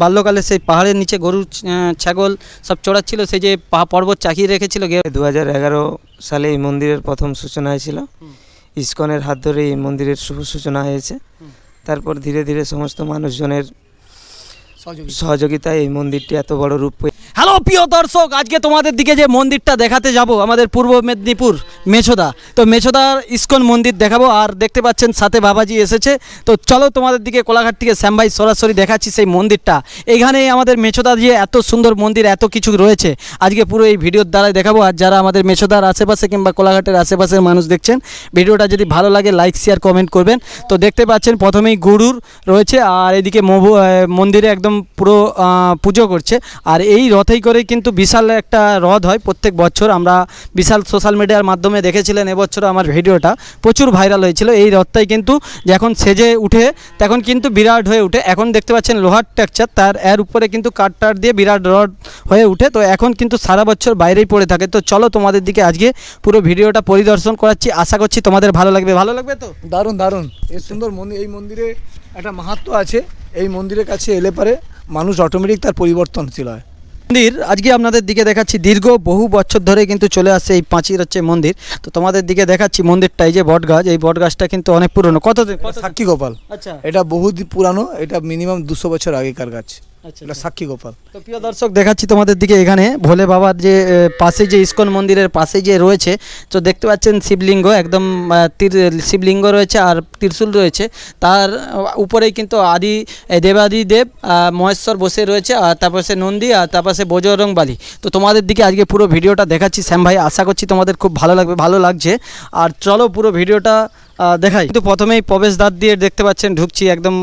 বাল্যকালে সেই পাহাড়ের নিচে গরু ছাগল সব চড়াচ্ছিল সেই যে পর্বত চাকিয়ে রেখেছিল গে দু হাজার এগারো সালে এই মন্দিরের প্রথম সূচনা হয়েছিল। ইস্কনের হাত ধরে এই মন্দিরের শুভ সূচনা হয়েছে। তারপর ধীরে ধীরে সমস্ত মানুষজনের সহযোগিতায় এই মন্দিরটি এত বড় রূপ পেয়ে হ্যালো, প্রিয় দর্শক, আজকে তোমাদের দিকে যে মন্দিরটা দেখাতে যাব, আমাদের পূর্ব মেদিনীপুর মেছোদা। তো মেছোদার ইস্কন মন্দির দেখাবো, আর দেখতে পাচ্ছেন সাথে বাবাজি এসেছে। তো চলো তোমাদের দিকে কোলাঘাট থেকে শ্যামভাই সরাসরি দেখাচ্ছি সেই মন্দিরটা। এখানে আমাদের মেছোদা যে এত সুন্দর মন্দির, এত কিছু রয়েছে। আজকে পুরো এই ভিডিওর দ্বারাই দেখাবো, আর যারা আমাদের মেছোদার আশেপাশে কিংবা কোলাঘাটের আশেপাশের মানুষ দেখছেন, ভিডিওটা যদি ভালো লাগে লাইক শেয়ার কমেন্ট করবেন। তো দেখতে পাচ্ছেন, প্রথমেই গরুর রয়েছে, আর এদিকে মন্দিরে একদম পুরো পুজো করছে। আর এই রথেই করে কিন্তু বিশাল একটা রথ হয়। প্রত্যেক বছর আমরা বিশাল সোশ্যাল মিডিয়ার মাধ্যমে দেখেছিলেন, এবছর আমার ভিডিওটা প্রচুর ভাইরাল হয়েছিল। এই রথটাই কিন্তু যখন সেজে উঠে, তখন কিন্তু বিরাট হয়ে উঠে। এখন দেখতে পাচ্ছেন লোহার টেক্সচার তার, এর উপরে কিন্তু কাঠ টাট দিয়ে বিরাট রড হয়ে উঠে। তো এখন কিন্তু সারা বছর বাইরেই পড়ে থাকে। তো চলো তোমাদের দিকে আজকে পুরো ভিডিওটা পরিদর্শন করাচ্ছি। আশা করছি তোমাদের ভালো লাগবে। ভালো লাগবে তো? দারুণ দারুণ। এই সুন্দর মন্দির এই মন্দিরে একটা মাহাত্ম আছে। এই মন্দিরের কাছে এলে পারে মানুষ অটোমেটিক তার পরিবর্তনশীল হয়। মন্দির আজকে আপনাদের দিকে দেখাচ্ছি দীর্ঘ বহু বছর ধরে কিন্তু চলে আসছে এই পাঁচির হচ্ছে মন্দির। তো তোমাদের দিকে দেখাচ্ছি মন্দিরটা এই যে বট গাছ এই বট গাছটা কিন্তু অনেক পুরনো। কত সাক্ষী গোপাল। আচ্ছা। এটা বহুদিন পুরানো এটা মিনিমাম দুশো বছর আগেকার গাছ। এটা সাক্ষী গোপাল। তো প্রিয় দর্শক দেখাচ্ছি তোমাদের দিকে এখানে। ভোলে বাবার যে পাশে যে ইস্কন মন্দিরের পাশে যে রয়েছে তো দেখতে পাচ্ছেন শিবলিঙ্গ একদম তীর শিবলিঙ্গ রয়েছে আর ত্রিশূল রয়েছে। তার উপরেই কিন্তু আদি দেবাদি দেব মহেশ্বর বসে রয়েছে আর তারপর সে নন্দী আর তারপর সে বজরং বালি তো তোমাদের দিকে আজকে পুরো ভিডিওটা দেখাচ্ছি। শ্যাম ভাই আশা করছি তোমাদের খুব ভালো লাগবে ভালো লাগছে। আর চলো পুরো ভিডিওটা দেখাই। কিন্তু প্রথমেই প্রবেশ প্রবেশদ্বার দিয়ে দেখতে পাচ্ছেন ঢুকছি একদম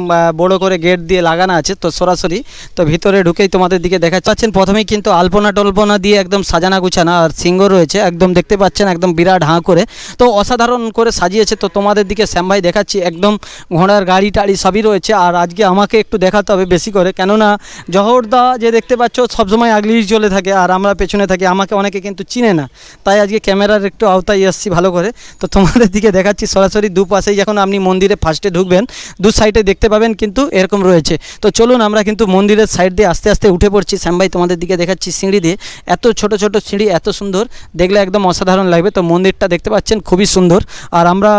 বড় করে গেট দিয়ে লাগানো আছে, তো সরাসরি, তো ভিতরে ঢুকেই তোমাদের দিকে দেখা পাচ্ছেন প্রথমেই কিন্তু আলপনা টল্পনা দিয়ে একদম সাজানা গুছানা আর সিংহ রয়েছে, একদম দেখতে পাচ্ছেন একদম বিরাট হাঁ করে। তো অসাধারণ করে সাজিয়েছে, তো তোমাদের দিকে শ্যাম ভাই দেখাচ্ছি, একদম ঘোড়ার গাড়ি টাড়ি সবই রয়েছে, আর আজকে আমাকে একটু দেখাতে হবে বেশি করে, কেননা জহরদা যে দেখতে পাচ্ছ সবসময় আগলিয়ে চলে থাকে, আর আমরা পেছনে থাকি, আমাকে অনেকে কিন্তু চিনে না। তাই আজকে ক্যামেরার একটু আওতায় এসছি ভালো করে, তো তোমাদের দিকে দেখাচ্ছি সরাসরি। দুপাশেই যখন আপনি মন্দিরে ফার্স্টে ঢুকবেন, দু সাইডে দেখতে পাবেন কিন্তু এরকম রয়েছে। তো চলুন আমরা কিন্তু মন্দিরের সাইড দিয়ে আস্তে আস্তে উঠে পড়ছি। শ্যাম ভাই তোমাদের দিকে দেখাচ্ছি সিঁড়ি দিয়ে। এত ছোট ছোট সিঁড়ি, এত সুন্দর। দেখলে একদম অসাধারণ লাগবে। তো মন্দিরটা দেখতে পাচ্ছেন, খুবই সুন্দর। আর আমরা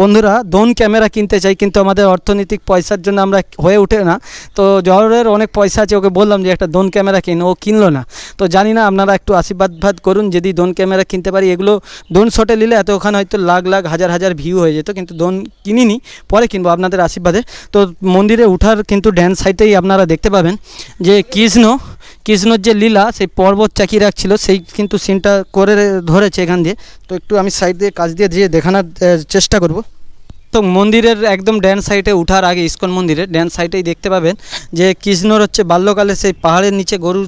বন্ধুরা দোন ক্যামেরা কিনতে চাই, কিন্তু আমাদের অর্থনৈতিক পয়সার জন্য আমরা হয়ে ওঠে না। তো জহরের অনেক পয়সা আছে, ওকে বললাম যে একটা দোন ক্যামেরা কিন, ও কিনলো না। তো জানি না, আপনারা একটু আশীর্বাদ করুন। যদি দোন ক্যামেরা কিনতে পারি, এগুলো দোন শটে নিলে এত ওখানে হয়তো লাখ লাখ, হাজার হাজার ভিউ হয়ে যেত, কিন্তু দোন কিনিনি, পরে কিনবো আপনাদের আশীর্বাদে। তো মন্দিরে উঠার কিন্তু ড্যান্স সাইটেই আপনারা দেখতে পাবেন যে কৃষ্ণ, কৃষ্ণর যে লীলা, সেই পর্বত চাকি রাখছিল, সেই কিন্তু সিনটা করে ধরেছে এখান দিয়ে। তো একটু আমি সাইড দিয়ে, কাজ দিয়ে দিয়ে দেখানোর চেষ্টা করব। তো মন্দিরের একদম ড্যান সাইডে উঠার আগে ইস্কন মন্দিরের ড্যান সাইডেই দেখতে পাবেন যে কৃষ্ণর হচ্ছে বাল্যকালে সেই পাহাড়ের নিচে গরু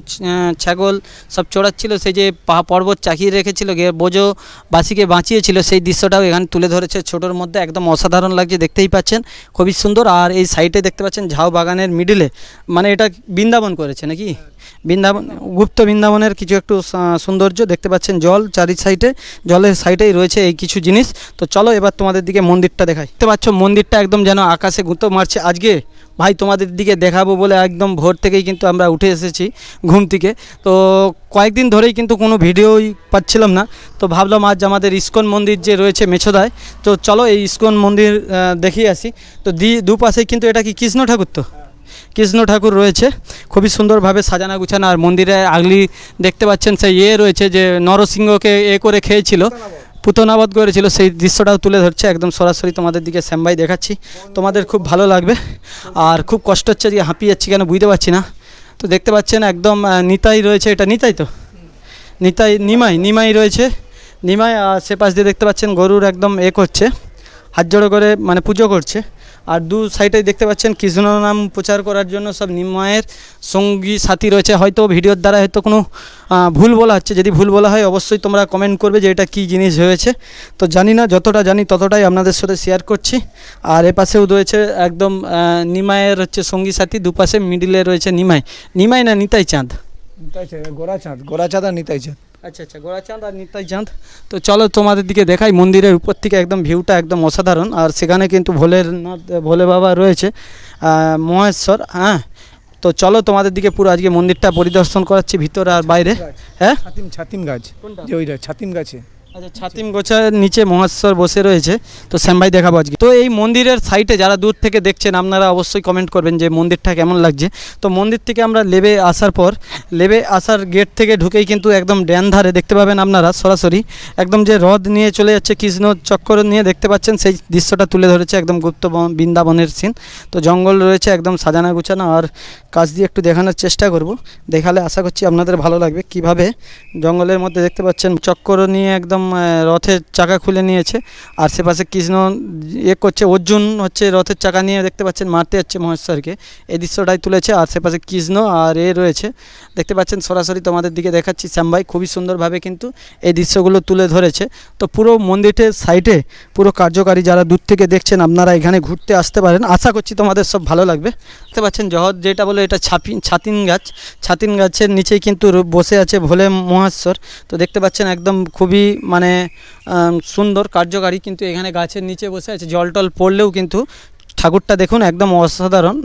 ছাগল সব চড়াচ্ছিল, সেই যে পর্বত চাকিয়ে রেখেছিল গে বোঝো বাসিকে বাঁচিয়েছিল, সেই দৃশ্যটাও এখানে তুলে ধরেছে ছোটোর মধ্যে, একদম অসাধারণ লাগছে, দেখতেই পাচ্ছেন, খুবই সুন্দর। আর এই সাইডে দেখতে পাচ্ছেন ঝাউ বাগানের মিডিলে মানে এটা বৃন্দাবন করেছে নাকি? বৃন্দাবন, গুপ্ত বৃন্দাবনের কিছু একটু সৌন্দর্য দেখতে পাচ্ছেন জল চারি সাইডে, জলের সাইডেই রয়েছে এই কিছু জিনিস। তো চলো এবার তোমাদের দিকে মন্দিরটা দেখাই। দেখতে পাচ্ছ মন্দিরটা একদম যেন আকাশে গুঁতো মারছে। আজকে ভাই তোমাদের দিকে দেখাবো বলে একদম ভোর থেকেই কিন্তু আমরা উঠে এসেছি ঘুম থেকে। তো কয়েকদিন ধরেই কিন্তু কোনো ভিডিওই পাচ্ছিলাম না। তো ভাবলাম আজ আমাদের ইস্কন মন্দির যে রয়েছে মেছোদায়, তো চলো এই ইস্কন মন্দির দেখিয়ে আসি। তো দি দুপাশেই কিন্তু এটা কি কৃষ্ণ ঠাকুর তো? কৃষ্ণ ঠাকুর রয়েছে। খুবই সুন্দরভাবে সাজানো গুছানো আর মন্দিরে আগলি দেখতে পাচ্ছেন সেই ইয়ে রয়েছে যে নরসিংহকে এ করে খেয়েছিল, পুতনাবধ করেছিল, সেই দৃশ্যটাও তুলে ধরছে। একদম সরাসরি তোমাদের দিকে শ্যামভাই দেখাচ্ছি। তোমাদের খুব ভালো লাগবে। আর খুব কষ্ট হচ্ছে যে হাঁপিয়ে যাচ্ছি কেন বুঝতে পারছি না। তো দেখতে পাচ্ছেন একদম নিতাই রয়েছে। এটা নিতাই তো? নিতাই, নিমাই নিমাই রয়েছে। নিমাই, আর সে পাশ দিয়ে দেখতে পাচ্ছেন গরুর একদম এ করছে। হাত জোড়ো করে মানে পুজো করছে। আর দু সাইডে দেখতে পাচ্ছেন কৃষ্ণ নাম প্রচার করার জন্য সব নিমায়ের সঙ্গী সাথী রয়েছে। হয়তো ভিডিওর দ্বারা হয়তো কোনো ভুল বলা হচ্ছে। যদি ভুল বলা হয়, অবশ্যই তোমরা কমেন্ট করবে যে এটা কী জিনিস হয়েছে। তো জানি না, যতটা জানি ততটাই আপনাদের সাথে শেয়ার করছি। আর এ পাশেও রয়েছে একদম নিমায়ের হচ্ছে সঙ্গী সাথী। দুপাশে মিডিলে রয়েছে নিমাই। নিমাই না নিতাই চাঁদ? নিতাই চাঁদ গোড়া চাঁদ আর নিতাই চাঁদ। আচ্ছা আচ্ছা গোড়াচাঁদ আর নিতাই চাঁদ। তো চলো তোমাদের দিকে দেখাই মন্দিরের উপর থেকে একদম ভিউটা একদম অসাধারণ। আর সেখানে কিন্তু ভোলের নাথ ভোলে বাবা রয়েছে মহেশ্বর হ্যাঁ? তো চলো তোমাদের দিকে পুরো আজকে মন্দিরটা পরিদর্শন করাচ্ছি ভিতরে আর বাইরে। হ্যাঁ? ছাতিম ছাতিম গাছ? যে ওইটা ছাতিম গাছে। আচ্ছা ছাতিম গোছার নিচে মহেশ্বর বসে রয়েছে। তো শ্যামভাই দেখাবো আজকে। তো এই মন্দিরের সাইটে যারা দূর থেকে দেখছেন, আপনারা অবশ্যই কমেন্ট করবেন যে মন্দিরটা কেমন লাগছে। তো মন্দির থেকে আমরা লেবে আসার পর, লেবে আসার গেট থেকে ঢুকেই কিন্তু একদম ড্যান ধারে দেখতে পাবেন আপনারা সরাসরি। একদম যে হ্রদ নিয়ে চলে যাচ্ছে, কৃষ্ণ চক্কর নিয়ে দেখতে পাচ্ছেন, সেই দৃশ্যটা তুলে ধরেছে একদম গুপ্ত বৃন্দাবনের সিন তো জঙ্গল রয়েছে একদম সাজানা গুছানো, আর কাজ দিয়ে একটু দেখানোর চেষ্টা করব। দেখালে আশা করছি আপনাদের ভালো লাগবে। কীভাবে জঙ্গলের মধ্যে দেখতে পাচ্ছেন, চক্কর নিয়ে একদম রথের চাকা খুলে নিয়েছে। আর সে পাশে কৃষ্ণ এ করছে, অর্জুন হচ্ছে রথের চাকা নিয়ে দেখতে পাচ্ছেন, মারতে যাচ্ছে মহেশ্বরকে এই দৃশ্যটাই তুলেছে, আর সে পাশে কৃষ্ণ আর এ রয়েছে। দেখতে পাচ্ছেন, সরাসরি তোমাদের দিকে দেখাচ্ছি শ্যামভাই খুবই সুন্দরভাবে কিন্তু এই দৃশ্যগুলো তুলে ধরেছে। তো পুরো মন্দিরের সাইডে পুরো কার্যকারী যারা দূর থেকে দেখছেন, আপনারা এখানে ঘুরতে আসতে পারেন। আশা করছি তোমাদের সব ভালো লাগবে। দেখতে পাচ্ছেন, জহর যেটা বলে এটা ছাপি, ছাতিন গাছ। ছাতিন গাছের নিচেই কিন্তু বসে আছে ভোলে মহেশ্বর। তো দেখতে পাচ্ছেন, একদম খুবই মানে সুন্দর কার্যকারী কিন্তু এখানে গাছের নিচে বসে আছে জল টল পড়লেও কিন্তু ঠাকুরটা দেখুন একদম অসাধারণ।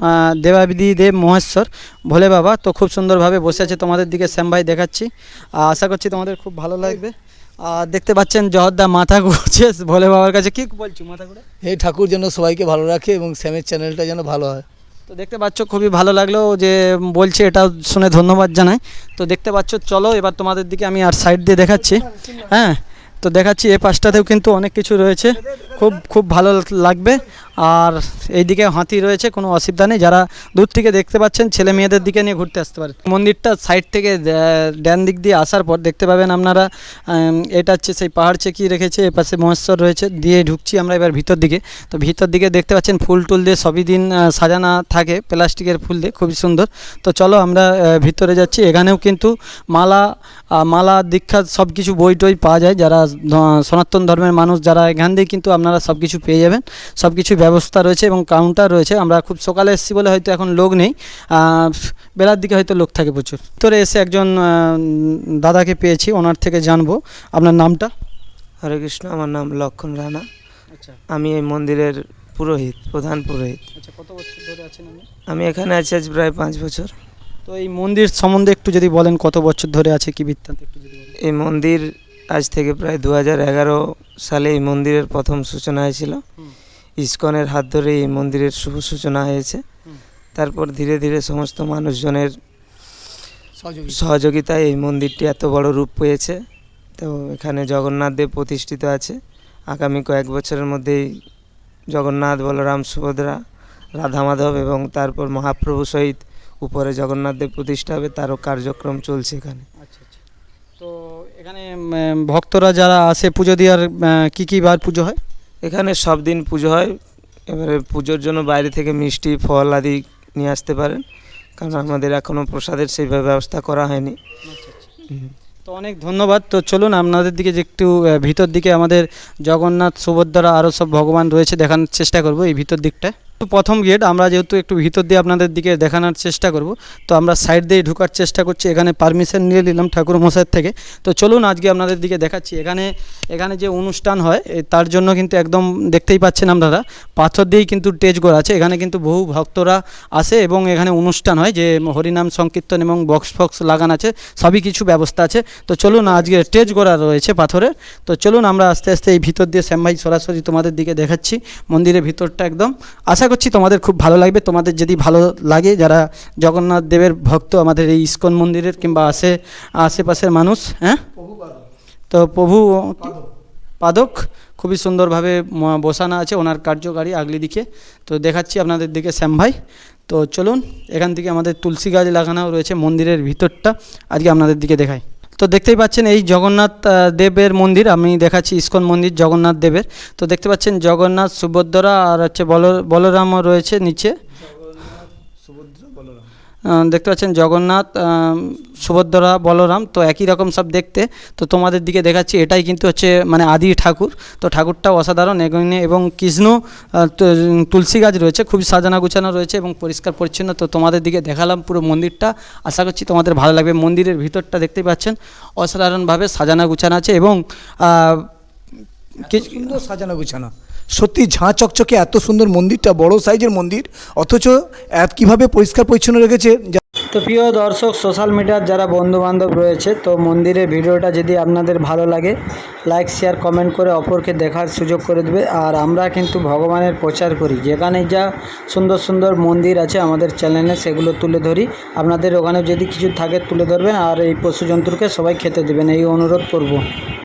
দেবাবিদি দেব মহেশ্বর ভোলে বাবা তো খুব সুন্দরভাবে বসে আছে তোমাদের দিকে শ্যামভাই দেখাচ্ছি। আশা করছি তোমাদের খুব ভালো লাগবে। আর দেখতে পাচ্ছেন জহরদা মাথা ঘুরছে ভোলে বাবার কাছে কি বলছি মাথা ঘুরে? এই ঠাকুর যেন সবাইকে ভালো রাখে এবং শ্যামের চ্যানেলটা যেন ভালো হয়। তো দেখতে পাচ্ছ খুবই ভালো লাগল যে বলছে এটা শুনে ধন্যবাদ জানাই। তো দেখতে পাচ্ছ চলো এবার তোমাদের দিকে আমি আর সাইড দিয়ে দেখাচ্ছি। হ্যাঁ তো দেখাচ্ছি এ পাশটাতেও কিন্তু অনেক কিছু রয়েছে। খুব খুব ভালো লাগবে। আর এইদিকে হাতি রয়েছে, কোনো অসুবিধা নেই। যারা দূর থেকে দেখতে পাচ্ছেন, ছেলে মেয়েদের দিকে নিয়ে ঘুরতে আসতে পারে মন্দিরটা সাইড থেকে ড্যান দিক দিয়ে আসার পর দেখতে পাবেন আপনারা এটা হচ্ছে সেই পাহাড় চেকিয়ে রেখেছে এপাশে মহেশ্বর রয়েছে, দিয়ে ঢুকছি আমরা এবার ভিতর দিকে। তো ভিতর দিকে দেখতে পাচ্ছেন, ফুল টুল দিয়ে সবই দিন সাজানো থাকে, প্লাস্টিকের ফুল দিয়ে, খুবই সুন্দর। তো চলো আমরা ভিতরে যাচ্ছি। এখানেও কিন্তু মালা মালা, দীক্ষা সব কিছু বই টই পাওয়া যায়। যারা সনাতন ধর্মের মানুষ, যারা এখান দিয়ে কিন্তু আপনারা সব কিছু পেয়ে যাবেন। সব কিছু ব্যবস্থা রয়েছে এবং কাউন্টার রয়েছে। আমরা খুব সকালে এসেছি বলে হয়তো এখন লোক নেই। বেলার দিকে হয়তো লোক থাকে প্রচুর। ভিতরে এসে একজন দাদাকে পেয়েছি ওনার থেকে জানব। আপনার নামটা? হরে কৃষ্ণ আমার নাম লক্ষণ রানা। আচ্ছা। আমি এই মন্দিরের পুরোহিত প্রধান পুরোহিত। আচ্ছা কত বছর ধরে আছেন আপনি? আমি এখানে আছি আজ প্রায় পাঁচ বছর। তো এই মন্দির সম্বন্ধে একটু যদি বলেন কত বছর ধরে আছে কি বৃত্তান্ত একটু যদি এই মন্দির আজ থেকে প্রায় দু এগারো সালে এই মন্দিরের প্রথম সূচনা হয়েছিল। ইসকনের হাত ধরে এই মন্দিরের শুভ সূচনা হয়েছে। তারপর ধীরে ধীরে সমস্ত মানুষজনের সহযোগিতায় এই মন্দিরটি এত বড় রূপ পেয়েছে। তো এখানে জগন্নাথ দেব প্রতিষ্ঠিত আছে। আগামী কয়েক বছরের মধ্যেই জগন্নাথ বলরাম সুভদ্রা রাধা মাধব এবং তারপর মহাপ্রভু সহিত উপরে জগন্নাথ দেব প্রতিষ্ঠা হবে তারও কার্যক্রম চলছে এখানে। আচ্ছা আচ্ছা। তো এখানে ভক্তরা যারা আসে পুজো দেওয়ার কী কি কি বার পুজো হয়? এখানে সব দিন পুজো হয়। এবারে পুজোর জন্য বাইরে থেকে মিষ্টি, ফল আদি নিয়ে আসতে পারেন। কারণ আমাদের এখনও প্রসাদের সেইভাবে ব্যবস্থা করা হয়নি। তো অনেক ধন্যবাদ। তো চলুন, আপনাদের দিকে যে একটু ভিতর দিকে আমাদের জগন্নাথ সুভদ্রা আরও সব ভগবান রয়েছে দেখানোর চেষ্টা করব এই ভিতর দিকটায়। তো প্রথম গেট আমরা যেহেতু একটু ভিতর দিয়ে আপনাদের দিকে দেখানোর চেষ্টা করব, তো আমরা সাইড দিয়ে ঢোকার চেষ্টা করছি, এখানে পারমিশন নিয়ে নিলাম ঠাকুর মশাইয়ের থেকে। তো চলুন আজকে আপনাদের দিকে দেখাচ্ছি, এখানে এখানে যে অনুষ্ঠান হয় তার জন্য কিন্তু একদম দেখতেই পাচ্ছেন আপনারা পাথর দিয়েই কিন্তু টেজ করা আছে, এখানে কিন্তু বহু ভক্তরা আসে এবং এখানে অনুষ্ঠান হয়, যে হরিনাম সংকীর্তন এবং বক্স ফক্স লাগানো আছে, সবই কিছু ব্যবস্থা আছে। তো চলুন আজকে স্টেজ করা রয়েছে পাথরের, তো চলুন আমরা আস্তে আস্তে এই ভিতর দিয়ে শ্যাম ভাই সরাসরি তোমাদের দিকে দেখাচ্ছি, মন্দিরের ভিতরটা একদম। আশা করছি, তোমাদের খুব ভালো লাগবে। তোমাদের যদি ভালো লাগে, যারা জগন্নাথ দেবের ভক্ত, আমাদের এই ইস্কন মন্দিরের কিংবা আসে, আশেপাশের মানুষ হ্যাঁ? তো প্রভু, পাদক। খুবই সুন্দরভাবে বসানো আছে, ওনার কার্যকারী আগলি দিকে। তো দেখাচ্ছি আপনাদের দিকে শ্যাম ভাই। তো চলুন, এখান থেকে আমাদের তুলসী গাছ লাগানো রয়েছে মন্দিরের ভিতরটা। আজকে আপনাদের দিকে দেখাই। তো দেখতেই পাচ্ছেন এই জগন্নাথ দেবের মন্দির, আমি দেখাচ্ছি ইস্কন মন্দির জগন্নাথ দেবের। তো দেখতে পাচ্ছেন জগন্নাথ, সুভদ্রা আর হচ্ছে বল, বলরামও রয়েছে নিচে। দেখতে পাচ্ছেন জগন্নাথ সুভদ্রা, বলরাম, তো একই রকম সব দেখতে। তো তোমাদের দিকে দেখাচ্ছি, এটাই কিন্তু হচ্ছে মানে আদি ঠাকুর। তো ঠাকুরটাও অসাধারণ এখানে এবং কৃষ্ণ তুলসী গাছ রয়েছে খুবই সাজানো গুছানো রয়েছে এবং পরিষ্কার পরিচ্ছন্ন। তো তোমাদের দিকে দেখালাম পুরো মন্দিরটা। আশা করছি তোমাদের ভালো লাগবে। মন্দিরের ভিতরটা দেখতেই পাচ্ছেন, অসাধারণভাবে সাজানো গুছানো আছে এবং সাজানো গুছানো। সত্যি ঝাঁ চকচকে এত সুন্দর মন্দিরটা, বড় সাইজের মন্দির, অথচ এত কীভাবে পরিষ্কার পরিচ্ছন্ন রেখেছে তো প্রিয় দর্শক সোশ্যাল মিডিয়ার যারা বন্ধু বান্ধব রয়েছে, তো মন্দিরের ভিডিওটা যদি আপনাদের ভালো লাগে লাইক শেয়ার কমেন্ট করে অপরকে দেখার সুযোগ করে দেবে। আর আমরা কিন্তু ভগবানের প্রচার করি। যেখানে যা সুন্দর সুন্দর মন্দির আছে আমাদের চ্যানেলে সেগুলো তুলে ধরি। আপনাদের ওখানে যদি কিছু থাকে তুলে ধরবেন, আর এই পশু জন্তুকে সবাই খেতে দেবেন। এই অনুরোধ করব।